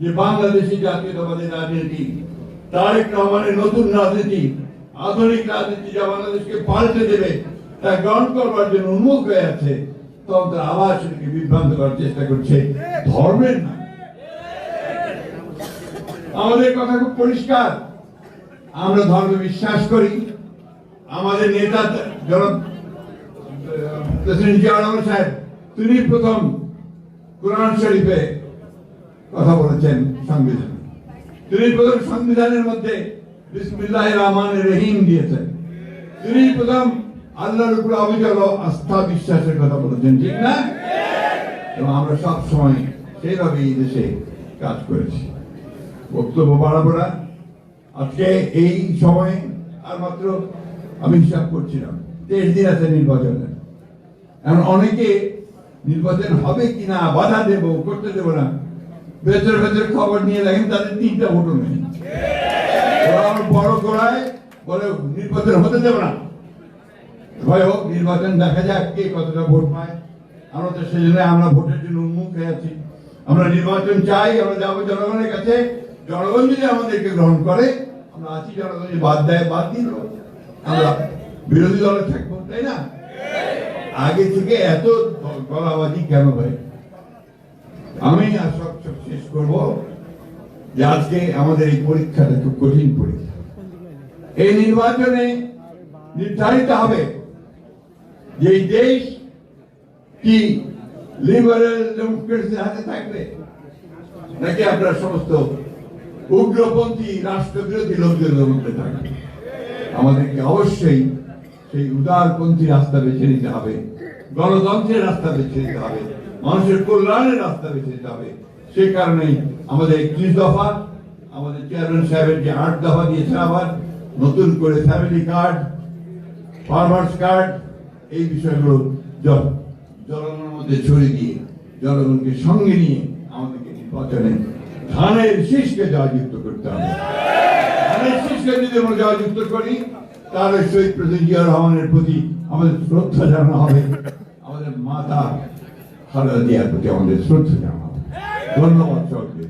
যে বাংলাদেশি জাতীয়তাবাদী রাজনীতি, তারেক রহমানের নতুন রাজনীতি, আধুনিক রাজনীতি যা বাংলাদেশকে পাল্টে দেবে, তা গ্রহণ করবার জন্য উন্মুখ হয়ে আছে, তখন তারা আবার সেটাকে বিভ্রান্ত করার চেষ্টা করছে। ধর্মের না। আমাদের কথা খুব পরিষ্কার। আমরা ধর্মে বিশ্বাস করি। আমাদের নেতা প্রেসিডেন্ট রহমান সাহেব, তিনি প্রথম কোরআন শরীফে কথা বলেছেন সংবিধান। তিনি প্রথম সংবিধানের মধ্যে বিসমিল্লাহ রহমান রহিম দিয়েছেন। তিনি প্রথম আল্লাহর উপর অবিচল আস্থা বিশ্বাসের কথা বলেছেন, ঠিক না? এবং আমরা সব সময় সেইভাবে এই দেশে কাজ করেছি। বক্তব্য বাড়াবো না। আজকে এই সময়ে আর মাত্র আমি হিসাব করছিলাম, তেইশ দিন আছে নির্বাচনের এখন অনেকে নির্বাচন হবে কিনা, বাধা দেব, করতে দেব না। ভেতর ভেতর খবর নিয়ে দেখেন তাদের তিনটা ভোটও নেই। বড় গোড়ায় বলে, নির্বাচন হতে দেব না। ভয় হোক, নির্বাচন দেখা যাক কে কতটা ভোট পায়। আমরা তো সেই জন্য আমরা ভোটের জন্য উন্মুখ হয়ে আছি। আমরা নির্বাচন চাই, আমরা যাব জনগণের কাছে। জনগণ যদি আমাদেরকে গ্রহণ করে, আমরা আছি জনগণ বাদ দেয়, বাদ দিল আমরা বিরোধী দলে থাকব, তাই না? আগে থেকে এত গলাবাজি কেন ভাই আমি আর সব শেষ করব যে আজকে আমাদের এই পরীক্ষাটা খুব কঠিন পরীক্ষা। এই নির্বাচনে নির্ধারিত হবে যে এই দেশ কি লিবারেল ডেমোক্রেসির হাতে থাকবে, নাকি আপনার সমস্ত উগ্রপন্থী রাষ্ট্রবিরোধী লোকজনের মধ্যে থাকবে। আমাদেরকে অবশ্যই সেই উদারপন্থী রাস্তা বেছে নিতে হবে, গণতন্ত্রের রাস্তা বেছে নিতে হবে। মানুষের কল্যাণের রাস্তা বেছে নিতে হবে। সেই কারণেই আমাদের একত্রিশ দফা, আমাদের চেয়ারম্যান সাহেবের যে আট দফা দিয়েছে আবার, নতুন করে ফ্যামিলি কার্ড ফার্মার্স কার্ড এই বিষয়গুলো জন- জনগণের মধ্যে ছড়িয়ে দিয়ে, জনগণকে সঙ্গে নিয়ে আমাদেরকে নির্বাচনে ধানের শীষকে জয়যুক্ত করতে হবে। ধানের শীষকে যদি আমরা জয়যুক্ত করি, তাহলে শহীদ প্রেসিডেন্ট জিয়া রহমানের প্রতি আমাদের শ্রদ্ধা জানানো হবে। আমাদের মাতা খালেদা জিয়ার প্রতি আমাদের শ্রদ্ধা জানানো হবে ধন্যবাদ সকলকে